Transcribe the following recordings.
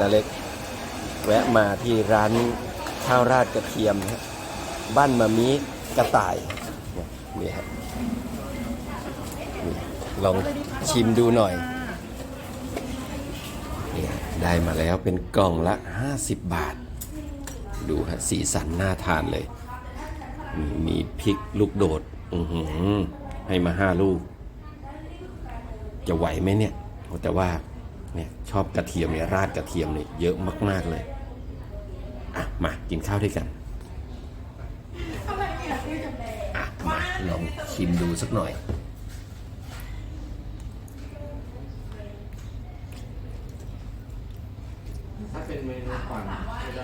นาเล็ก แวะมาที่ร้านข้าวราดกระเทียมฮะบ้านมามีกระต่ายนี่ครับลองชิมดูหน่อยนี่ได้มาแล้วเป็นกล่องละ 50 บาท ดูฮะสีสันน่าทานเลย มีมีพริกลูกโดดอือหือให้มาห้าลูก จะไหวไหมเนี่ย แต่ว่า เนี่ยชอบกระเทียมเนี่ยราดกระเทียมเนี่ยเยอะมาก ๆเลย อะมากินข้าวด้วยกันอะมาลองชิมดูสักหน่อย ถ้าเป็นเมนูปั่นไม่ได้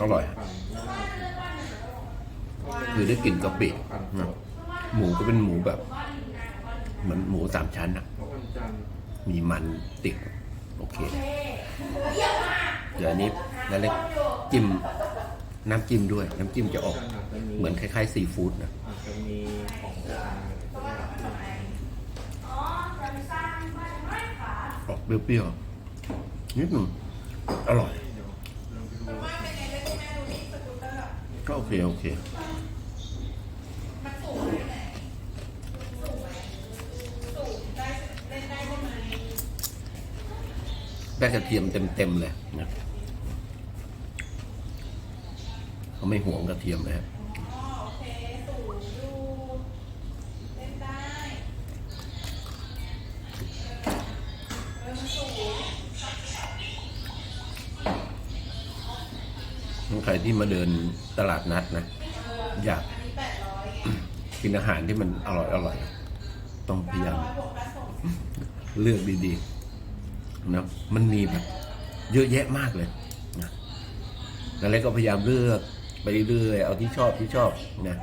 อร่อย ปั่นไม่ได้คือได้กลิ่นกะปิปั่นสนะดหมูก็เป็นหมูแบบ เหมือนหมูสามชั้นอะ เพราะวันจันทร์ มีมันติดโอเคเดี๋ยวอันนี้นั่นเล็กจิ้มน้ำจิ้มด้วย น้ำจิ้มจะออกจันทร์อาจจะมีเหมือนคล้ายๆซีฟู้ดนะอาจจะมีของกลางก็ได้ออกเปรี้ยวๆนิดหนึ่งอร่อยเดี๋ยวเราไปดูก็โอเค โอเค ได้กระเทียมเต็มๆเลยนะเขาไม่ห่วงกระเทียมเลยฮะใครที่มาเดินตลาดนัดนะ อยากกินอาหารที่มันอร่อยอร่อย ต้องพยายามเลือกดีๆ นะมันมีแบบเยอะแยะมากเลยนะนแหละก็พยายามเลือกไปเรื่อยๆเอาที่ชอบที่ชอบนะ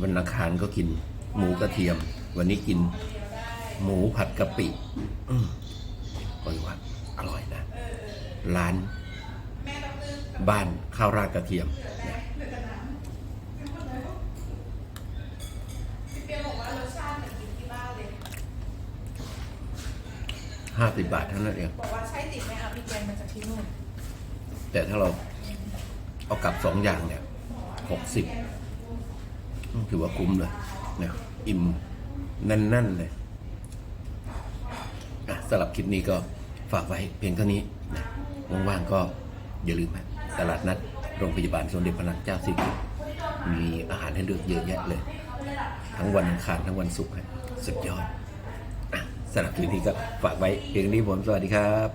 วันอังคารก็กิน หมูกระเทียม วันนี้กิน หมูผัดกะปิอืมก็ว่าอร่อยนะ ร้าน บ้านข้าวราดกระเทียมนะ ห้าสิบบาทเท่านั้นเอง บอกว่าใช่ติดไหมอะพี่แกงมาจากที่นู่นแต่ถ้าเราเอากลับสองอย่างเนี่ยหกสิบถือว่าคุ้มเลยนะอิ่มแนั่นๆเลยอะสำหรับคลิปนี้ก็ฝากไว้เพียงเท่านี้นะว่างๆก็อย่าลืมนะตลาดนัดโรงพยาบาลสมเด็จพระนางเจ้าสิริกิติ์มีอาหารให้เลือกเยอะแยะเลย ทั้งวันอังคารทั้งวันศุกร์ฮะสุดยอดอะ สำหรับคลิปนี้ก็ฝากไว้เพียงนี้ผมสวัสดีครับ